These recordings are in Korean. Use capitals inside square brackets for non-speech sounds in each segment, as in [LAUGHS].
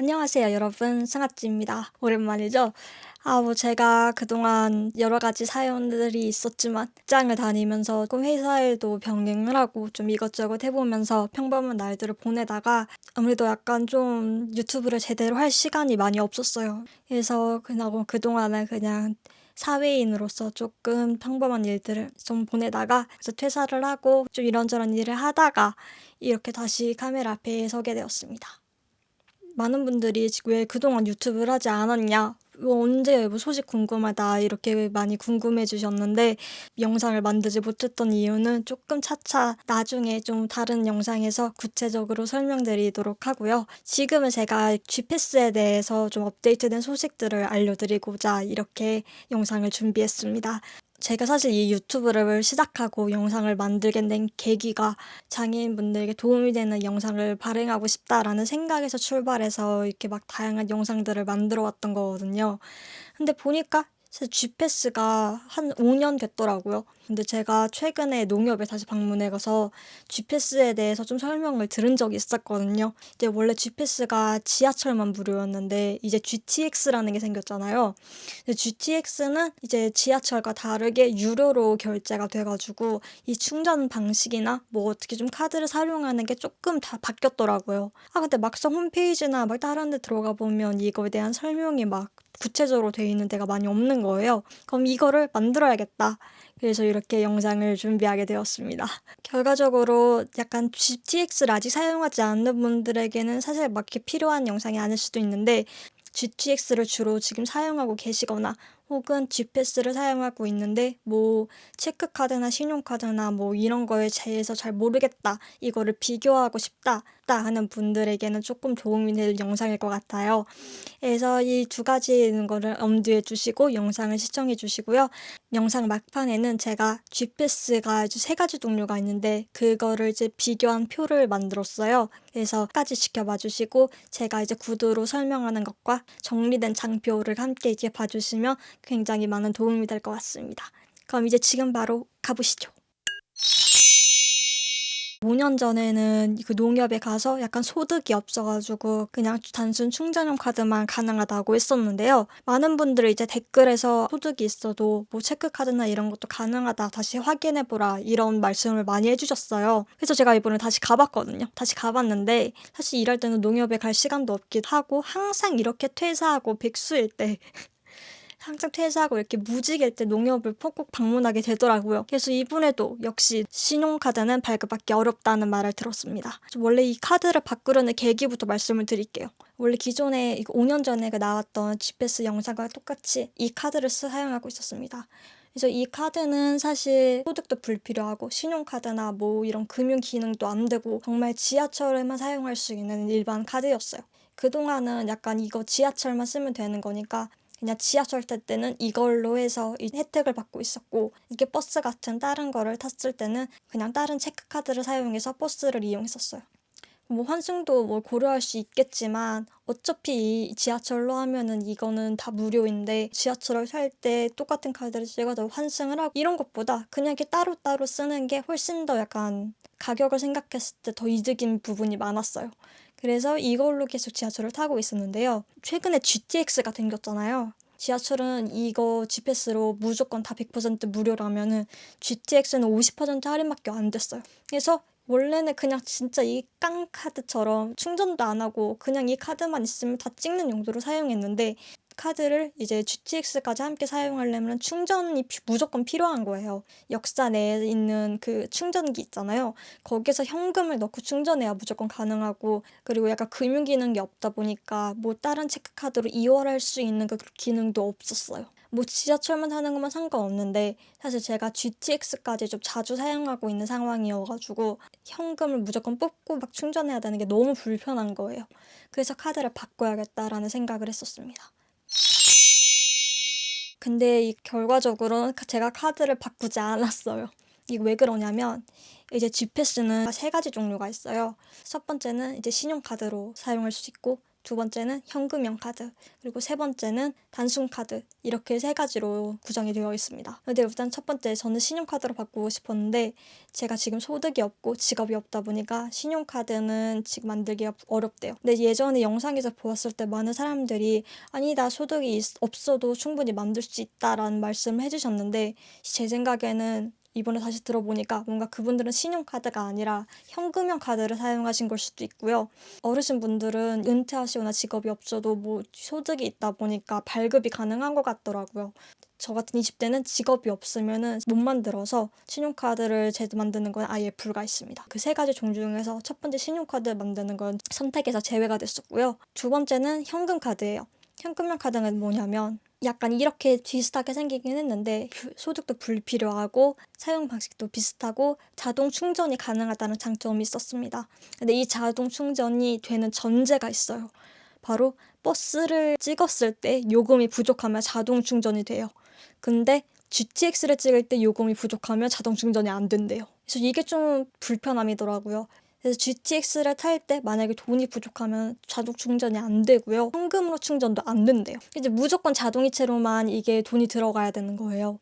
안녕하세요, 여러분. 상아찌입니다. 오랜만이죠? 아, 뭐 제가 그동안 여러 가지 사연들이 있었지만 직장을 다니면서 조금 회사 일도 병행을 하고 좀 이것저것 해보면서 평범한 날들을 보내다가 아무래도 약간 좀 유튜브를 제대로 할 시간이 많이 없었어요. 그래서 그냥 그동안은 그냥 사회인으로서 조금 평범한 일들을 좀 보내다가 그래서 퇴사를 하고 좀 이런저런 일을 하다가 이렇게 다시 카메라 앞에 서게 되었습니다. 많은 분들이 왜 그동안 유튜브를 하지 않았냐? 뭐 언제 뭐 소식 궁금하다 이렇게 많이 궁금해 주셨는데 영상을 만들지 못했던 이유는 조금 차차 나중에 좀 다른 영상에서 구체적으로 설명드리도록 하고요. 지금은 제가 GPS에 대해서 좀 업데이트된 소식들을 알려드리고자 이렇게 영상을 준비했습니다. 제가 사실 이 유튜브를 시작하고 영상을 만들게 된 계기가 장애인분들에게 도움이 되는 영상을 발행하고 싶다라는 생각에서 출발해서 이렇게 막 다양한 영상들을 만들어 왔던 거거든요. 근데 보니까 GPS가 한 5년 됐더라고요. 근데 제가 최근에 농협에 다시 방문해 가서 GPS에 대해서 좀 설명을 들은 적이 있었거든요. 이제 원래 GPS가 지하철만 무료였는데 이제 GTX라는 게 생겼잖아요. GTX는 이제 지하철과 다르게 유료로 결제가 돼 가지고 이 충전 방식이나 뭐 어떻게 좀 카드를 사용하는 게 조금 다 바뀌었더라고요. 아 근데 막상 홈페이지나 막 다른 데 들어가 보면 이거에 대한 설명이 막 구체적으로 돼 있는 데가 많이 없는 거예요. 그럼 이거를 만들어야겠다. 그래서 이렇게 영상을 준비하게 되었습니다. [LAUGHS] 결과적으로 약간 GTX를 아직 사용하지 않는 분들에게는 사실 막 이렇게 필요한 영상이 아닐 수도 있는데 GTX를 주로 지금 사용하고 계시거나 혹은 GPS를 사용하고 있는데 뭐 체크카드나 신용카드나 뭐 이런 거에 대해서 잘 모르겠다. 이거를 비교하고 싶다. 하는 분들에게는 조금 도움이 될 영상일 것 같아요. 그래서 이 두 가지 있는 거를 엄두해 주시고 영상을 시청해 주시고요. 영상 막판에는 제가 GPS가 이제 세 가지 종류가 있는데 그거를 이제 비교한 표를 만들었어요. 그래서 끝까지 지켜봐 주시고 제가 이제 구두로 설명하는 것과 정리된 장표를 함께 이렇게 봐주시면 굉장히 많은 도움이 될 것 같습니다. 그럼 이제 지금 바로 가보시죠. 5년 전에는 그 농협에 가서 약간 소득이 없어가지고 그냥 단순 충전용 카드만 가능하다고 했었는데요. 많은 분들이 이제 댓글에서 소득이 있어도 뭐 체크카드나 이런 것도 가능하다 다시 확인해보라 이런 말씀을 많이 해주셨어요. 그래서 제가 이번에 다시 가봤거든요. 다시 가봤는데 사실 일할 때는 농협에 갈 시간도 없기도 하고 항상 이렇게 퇴사하고 백수일 때 항상 퇴사하고 이렇게 무직일 때 농협을 꼭 방문하게 되더라고요. 그래서 이분에도 역시 신용카드는 발급받기 어렵다는 말을 들었습니다. 원래 이 카드를 바꾸려는 계기부터 말씀을 드릴게요. 원래 기존에 5년 전에 그 나왔던 GPS 영상과 똑같이 이 카드를 사용하고 있었습니다. 그래서 이 카드는 사실 소득도 불필요하고 신용카드나 뭐 이런 금융 기능도 안 되고 정말 지하철에만 사용할 수 있는 일반 카드였어요. 그동안은 약간 이거 지하철만 쓰면 되는 거니까 그냥 지하철 탈 때는 이걸로 해서 이 혜택을 받고 있었고 이게 버스 같은 다른 거를 탔을 때는 그냥 다른 체크카드를 사용해서 버스를 이용했었어요. 뭐 환승도 뭐 고려할 수 있겠지만 어차피 이 지하철로 하면은 이거는 다 무료인데 지하철을 살 때 똑같은 카드를 찍어서 환승을 하고 이런 것보다 그냥 이렇게 따로따로 쓰는 게 훨씬 더 약간 가격을 생각했을 때 더 이득인 부분이 많았어요. 그래서 이걸로 계속 지하철을 타고 있었는데요. 최근에 GTX가 생겼잖아요. 지하철은 이거 GPS로 무조건 다 100% 무료라면은 GTX는 50% 할인밖에 안 됐어요. 그래서 원래는 그냥 진짜 이 깡 카드처럼 충전도 안 하고 그냥 이 카드만 있으면 다 찍는 용도로 사용했는데 카드를 이제 GTX까지 함께 사용하려면 충전이 무조건 필요한 거예요. 역사 내에 있는 그 충전기 있잖아요. 거기서 현금을 넣고 충전해야 무조건 가능하고 그리고 약간 금융 기능이 없다 보니까 뭐 다른 체크카드로 이월할 수 있는 그 기능도 없었어요. 뭐 지하철만 타는 것만 상관없는데 사실 제가 GTX까지 좀 자주 사용하고 있는 상황이어가지고 현금을 무조건 뽑고 막 충전해야 되는 게 너무 불편한 거예요. 그래서 카드를 바꿔야겠다라는 생각을 했었습니다. 근데 이 결과적으로는 제가 카드를 바꾸지 않았어요. 이거 왜 그러냐면 이제 GPS는 세 가지 종류가 있어요. 첫 번째는 이제 신용카드로 사용할 수 있고 두 번째는 현금형 카드, 그리고 세 번째는 단순 카드 이렇게 세 가지로 구성이 되어 있습니다. 근데 일단 첫 번째 저는 신용카드로 바꾸고 싶었는데 제가 지금 소득이 없고 직업이 없다 보니까 신용카드는 지금 만들기가 어렵대요. 근데 예전에 영상에서 보았을 때 많은 사람들이 아니 나 소득이 있- 없어도 충분히 만들 수 있다라는 말씀을 해주셨는데 제 생각에는 이번에 다시 들어보니까 뭔가 그분들은 신용카드가 아니라 현금형 카드를 사용하신 걸 수도 있고요. 어르신 분들은 은퇴하시거나 직업이 없어도 뭐 소득이 있다 보니까 발급이 가능한 것 같더라고요. 저 같은 20대는 직업이 없으면은 못 만들어서 신용카드를 제도 만드는 건 아예 불가 있습니다. 그 세 가지 종류 중에서 첫 번째 신용카드 만드는 건 선택에서 제외가 됐었고요. 두 번째는 현금 카드예요. 현금형 카드는 뭐냐면 약간 이렇게 비슷하게 생기긴 했는데 부- 소득도 불필요하고 사용 방식도 비슷하고 자동 충전이 가능하다는 장점이 있었습니다. 근데 이 자동 충전이 되는 전제가 있어요. 바로 버스를 찍었을 때 요금이 부족하면 자동 충전이 돼요. 근데 GTX를 찍을 때 요금이 부족하면 자동 충전이 안 된대요. 그래서 이게 좀 불편함이더라고요. 그래서 GTX를 탈 때 만약에 돈이 부족하면 자동 충전이 안 되고요. 현금으로 충전도 안 된대요. 이제 무조건 자동이체로만 이게 돈이 들어가야 되는 거예요.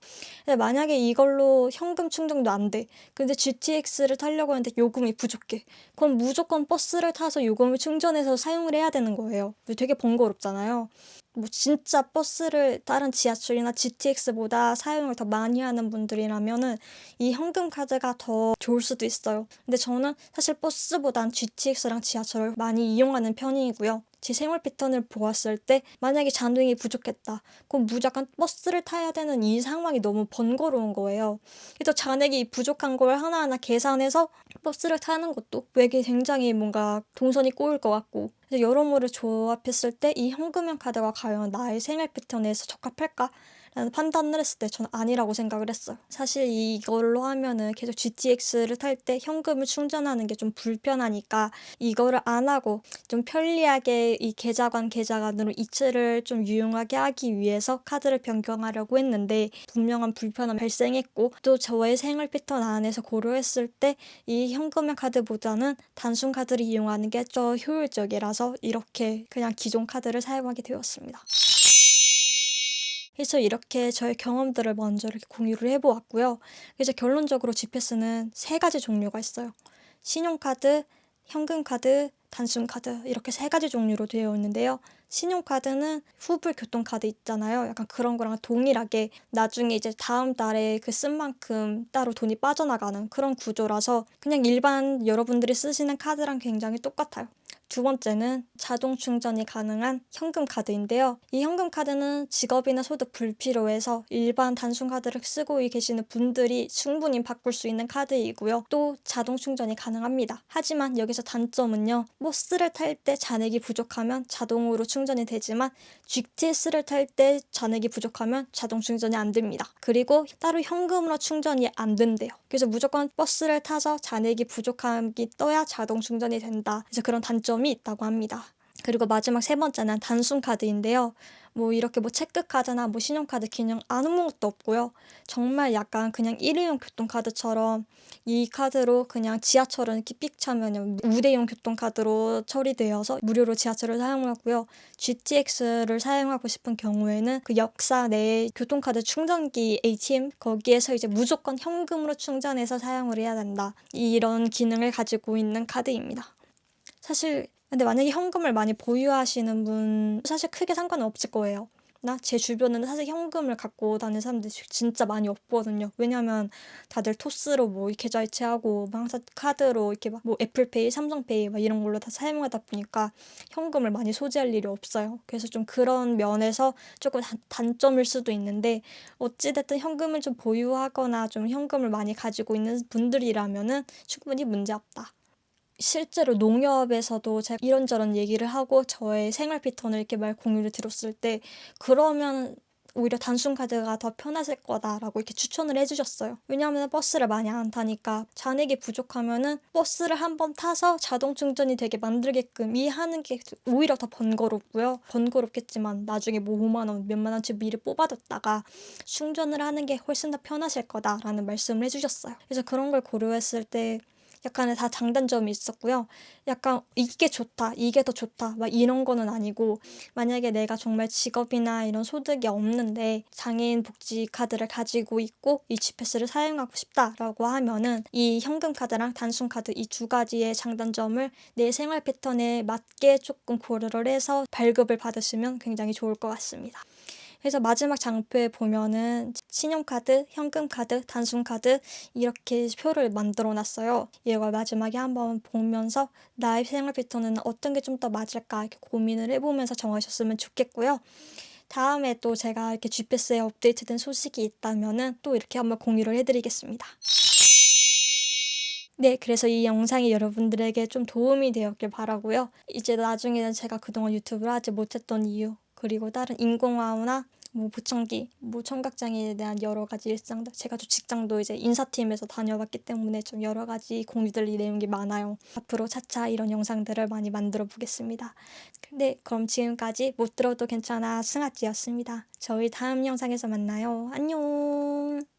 만약에 이걸로 현금 충전도 안 돼. 근데 GTX를 타려고 하는데 요금이 부족해. 그럼 무조건 버스를 타서 요금을 충전해서 사용을 해야 되는 거예요. 되게 번거롭잖아요. 뭐 진짜 버스를 다른 지하철이나 GTX보다 사용을 더 많이 하는 분들이라면은 이 현금 카드가 더 좋을 수도 있어요. 근데 저는 사실 버스보단 GTX랑 지하철을 많이 이용하는 편이고요. 제 생활 패턴을 보았을 때 만약에 자동이 부족했다. 그럼 무조건 버스를 타야 되는 이 상황이 너무 번거로운 거예요. 그래서 잔액이 부족한 걸 하나하나 계산해서 버스를 타는 것도 외게 굉장히 뭔가 동선이 꼬일 것 같고 그래서 여러모를 조합했을 때 이 현금형 카드가 과연 나의 생활 패턴에서 적합할까? 판단을 했을 때 저는 아니라고 생각을 했어요. 사실 이걸로 하면은 계속 GTX를 탈 때 현금을 충전하는 게 좀 불편하니까 이거를 안 하고 좀 편리하게 이 계좌관 계좌관으로 이체를 좀 유용하게 하기 위해서 카드를 변경하려고 했는데 분명한 불편함이 발생했고 또 저의 생활 패턴 안에서 고려했을 때 이 현금형 카드보다는 단순 카드를 이용하는 게 더 효율적이라서 이렇게 그냥 기존 카드를 사용하게 되었습니다. 그래서 이렇게 저의 경험들을 먼저 이렇게 공유를 해보았고요. 그래서 결론적으로 지폐스는 세 가지 종류가 있어요. 신용카드, 현금카드, 단순카드 이렇게 세 가지 종류로 되어 있는데요. 신용카드는 후불 교통카드 있잖아요. 약간 그런 거랑 동일하게 나중에 이제 다음 달에 그 쓴 만큼 따로 돈이 빠져나가는 그런 구조라서 그냥 일반 여러분들이 쓰시는 카드랑 굉장히 똑같아요. 두 번째는 자동 충전이 가능한 현금 카드인데요. 이 현금 카드는 직업이나 소득 불필요해서 일반 단순 카드를 쓰고 계시는 분들이 충분히 바꿀 수 있는 카드이고요. 또 자동 충전이 가능합니다. 하지만 여기서 단점은요. 버스를 탈 때 잔액이 부족하면 자동으로 충전이 되지만 GTS를 탈 때 잔액이 부족하면 자동 충전이 안 됩니다. 그리고 따로 현금으로 충전이 안 된대요. 그래서 무조건 버스를 타서 잔액이 부족함이 떠야 자동 충전이 된다. 그래서 그런 단점 이 있다고 합니다. 그리고 마지막 세 번째는 단순 카드인데요. 뭐 이렇게 뭐 체크카드나 뭐 신용카드 기능 아무것도 없고요. 정말 약간 그냥 일회용 교통카드처럼 이 카드로 그냥 지하철은 이렇게 삑 차면 우대용 교통카드로 처리되어서 무료로 지하철을 사용하고요. GTX를 사용하고 싶은 경우에는 그 역사 내에 교통카드 충전기 ATM 거기에서 이제 무조건 현금으로 충전해서 사용을 해야 된다. 이런 기능을 가지고 있는 카드입니다. 사실 근데 만약에 현금을 많이 보유하시는 분 사실 크게 상관은 없을 거예요. 나 제 주변에는 사실 현금을 갖고 다니는 사람들이 진짜 많이 없거든요. 왜냐면 다들 토스로 뭐 계좌 이체하고 뭐 항상 카드로 이렇게 막 뭐 애플페이, 삼성페이 막 이런 걸로 다 사용하다 보니까 현금을 많이 소지할 일이 없어요. 그래서 좀 그런 면에서 조금 단, 단점일 수도 있는데 어찌됐든 현금을 좀 보유하거나 좀 현금을 많이 가지고 있는 분들이라면은 충분히 문제 없다. 실제로 농협에서도 제가 이런저런 얘기를 하고 저의 생활 패턴을 이렇게 말 공유를 들었을 때 그러면 오히려 단순 카드가 더 편하실 거다라고 이렇게 추천을 해주셨어요. 왜냐하면 버스를 많이 안 타니까 잔액이 부족하면은 버스를 한번 타서 자동 충전이 되게 만들게끔 이 하는 게 오히려 더 번거롭고요. 번거롭겠지만 나중에 뭐 5만 원, 몇만 원치 미리 뽑아뒀다가 충전을 하는 게 훨씬 더 편하실 거다라는 말씀을 해주셨어요. 그래서 그런 걸 고려했을 때 약간의 다 장단점이 있었고요. 약간 이게 좋다, 이게 더 좋다, 막 이런 거는 아니고 만약에 내가 정말 직업이나 이런 소득이 없는데 장애인 복지 카드를 가지고 있고 이 G패스를 사용하고 싶다라고 하면은 이 현금 카드랑 단순 카드 이 두 가지의 장단점을 내 생활 패턴에 맞게 조금 고려를 해서 발급을 받으시면 굉장히 좋을 것 같습니다. 그래서 마지막 장표에 보면은 신용카드, 현금카드, 단순카드 이렇게 표를 만들어 놨어요. 이걸 마지막에 한번 보면서 나의 생활 패턴은 어떤 게 좀 더 맞을까 이렇게 고민을 해보면서 정하셨으면 좋겠고요. 다음에 또 제가 이렇게 GPS에 업데이트된 소식이 있다면은 또 이렇게 한번 공유를 해드리겠습니다. 네, 그래서 이 영상이 여러분들에게 좀 도움이 되었길 바라고요. 이제 나중에는 제가 그동안 유튜브를 하지 못했던 이유, 그리고 다른 인공화호나 뭐 보청기, 뭐 청각장애에 대한 여러 가지 일상들. 제가 또 직장도 이제 인사팀에서 다녀봤기 때문에 좀 여러 가지 공유들 이 내용이 많아요. 앞으로 차차 이런 영상들을 많이 만들어 보겠습니다. 네, 그럼 지금까지 못 들어도 괜찮아 승아찌였습니다. 저희 다음 영상에서 만나요. 안녕!